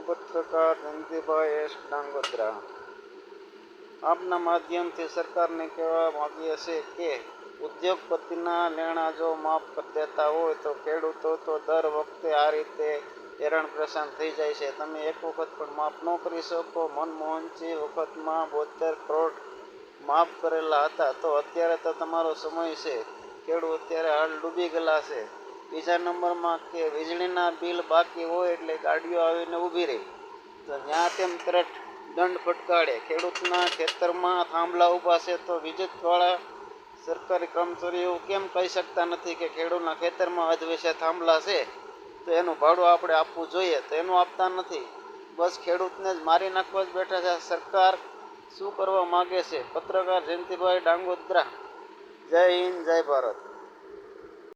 પત્રકાર જયંતિભાઈ એસ ડાંગોદરા આપના માધ્યમથી સરકારને કહેવા માગીએ છીએ કે, ઉદ્યોગપતિના લેણા જો માફ કરી દેતા હોય તો ખેડૂતો તો દર વખતે આ રીતે હેરાન પરેશાન થઈ જાય છે. તમે એક વખત પણ માફ ન કરી શકો. મનમોહનસિંહ વખતમાં બોતેર કરોડ માફ કરેલા હતા. તો અત્યારે તો તમારો સમય છે. ખેડૂત અત્યારે હાલ ડૂબી ગયેલા છે. બીજા નંબરમાં કે વીજળીના બિલ બાકી હોય એટલે ગાડીઓ આવીને ઊભી રહી. તો જ્યાં તેમ તરત દંડ ફટકાડે ખેડૂતના ખેતરમાં થાંભલા ઊભા છે તો વિદ્યુતવાળા સરકારી કર્મચારીઓ કેમ કહી શકતા નથી કે ખેડૂતના ખેતરમાં અધવેશે થાંભલા છે? તો એનું ભાડું આપણે આપવું જોઈએ, તો એનું આપતા નથી. બસ ખેડૂતને જ મારી નાખવા જ બેઠા છે. સરકાર શું કરવા માગે છે? પત્રકાર જયંતિભાઈ ડાંગોદ્રા. જય હિન્દ, જય ભારત.